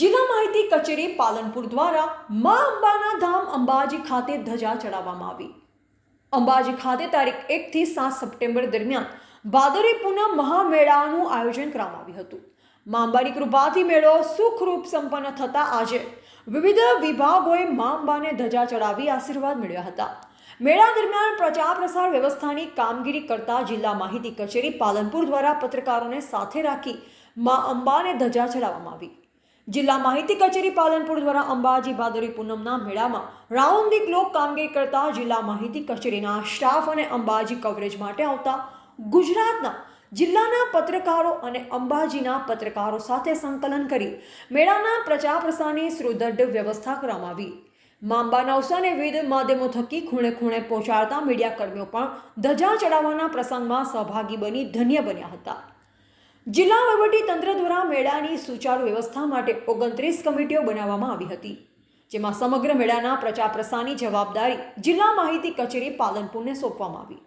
જિલ્લા માહિતી કચેરી પાલનપુર દ્વારા મા અંબાના ધામ અંબાજી ખાતે ધજા ચડાવવામાં આવી. અંબાજી ખાતે તારીખ એકથી સાત સપ્ટેમ્બર દરમિયાન ભાદરી પૂનમ મહામેળાનું આયોજન કરવામાં આવ્યું હતું. મા અંબાની કૃપાથી મેળો સુખરૂપ સંપન્ન થતા આજે વિવિધ વિભાગોએ મા અંબાને ધજા ચડાવી આશીર્વાદ મેળવ્યા હતા. મેળા દરમિયાન પ્રચાર પ્રસાર વ્યવસ્થાની કામગીરી કરતા જિલ્લા માહિતી કચેરી પાલનપુર દ્વારા પત્રકારોને સાથે રાખી મા અંબાને ધજા ચડાવવામાં આવી. જિલ્લા માહિતી કચેરી પાલનપુર દ્વારા અંબાજી ભાદરી પૂનમના મેળામાં રાઉન્ડ ધી ક્લોક કામગીરી કરતા જિલ્લા માહિતી કચેરીના સ્ટાફ અને અંબાજી કવરેજ માટે આવતા ગુજરાતના જિલ્લાના પત્રકારો અને અંબાજીના પત્રકારો સાથે સંકલન કરી મેળાના પ્રચાર પ્રસારની સુદૃઢ વ્યવસ્થા કરવામાં આવી. માંબા નવસાને વિવિધ માધ્યમો થકી ખૂણે ખૂણે પહોંચાડતા મીડિયા કર્મીઓ પણ ધજા ચડાવવાના પ્રસંગમાં સહભાગી બની ધન્ય બન્યા હતા. જિલ્લા તંત્ર દ્વારા મેળાની સુચારુ વ્યવસ્થા માટે ઓગણત્રીસ કમિટીઓ બનાવવામાં આવી હતી, જેમાં સમગ્ર મેળાના પ્રચાર પ્રસારની જવાબદારી જિલ્લા માહિતી કચેરી પાલનપુરને સોંપવામાં આવી.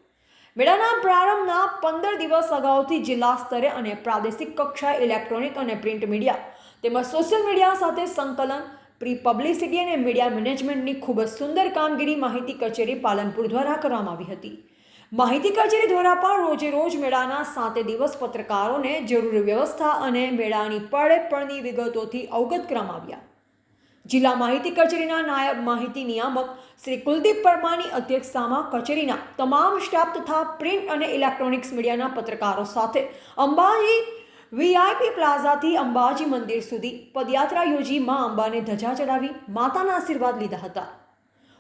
મેળાના પ્રારંભના પંદર દિવસ અગાઉથી જિલ્લા સ્તરે અને પ્રાદેશિક કક્ષાએ ઇલેક્ટ્રોનિક અને પ્રિન્ટ મીડિયા તેમજ સોશિયલ મીડિયા સાથે સંકલન પ્રી પબ્લિસિટી અને મીડિયા મેનેજમેન્ટની ખૂબ જ સુંદર કામગીરી માહિતી કચેરી પાલનપુર દ્વારા કરવામાં આવી હતી. માહિતી કચેરી દ્વારા પણ રોજે રોજ મેળાના સાતે દિવસ પત્રકારોને જરૂરી વ્યવસ્થા અને મેળાની પળે પળની વિગતોથી અવગત કરવામાં જિલ્લા માહિતી કચેરીના નાયબ માહિતી નિયામક શ્રી કુલદીપ પરમાની અધ્યક્ષતામાં કચેરીના તમામ સ્ટાફ તથા પ્રિન્ટ અને ઇલેક્ટ્રોનિક્સ મીડિયાના પત્રકારો સાથે અંબાજી વીઆઈપી પ્લાઝાથી અંબાજી મંદિર સુધી પદયાત્રા યોજી મા અંબાને ધજા ચડાવી, માતાના આશીર્વાદ લીધા હતા.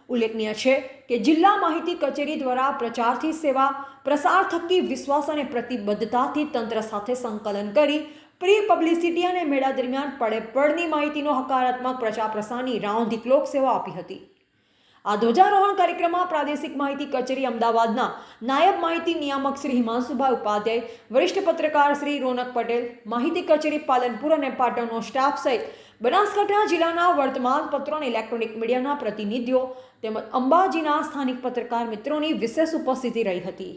ઉલ્લેખનીય છે કે જિલ્લા માહિતી કચેરી દ્વારા પ્રચારથી સેવા, પ્રસાર થકી વિશ્વાસ અને પ્રતિબદ્ધતાથી તંત્ર સાથે સંકલન કરી પ્રી પબ્લિસિટી અને મેળા દરમિયાન પડે પડની માહિતીનો હકારાત્મક પ્રચાર પ્રસારની રાઉન્ધિક લોક સેવા આપી હતી. આ ધ્વજારોહણ કાર્યક્રમમાં પ્રાદેશિક માહિતી કચેરી અમદાવાદના નાયબ માહિતી નિયામક શ્રી હિમાંશુભાઈ ઉપાધ્યાય, વરિષ્ઠ પત્રકાર શ્રી રોનક પટેલ, માહિતી કચેરી પાલનપુર અને પાટણનો સ્ટાફ સહિત બનાસકાંઠા જિલ્લાના વર્તમાન પત્રો અને ઇલેક્ટ્રોનિક મીડિયાના પ્રતિનિધિઓ તેમજ અંબાજીના સ્થાનિક પત્રકાર મિત્રોની વિશેષ ઉપસ્થિતિ રહી હતી.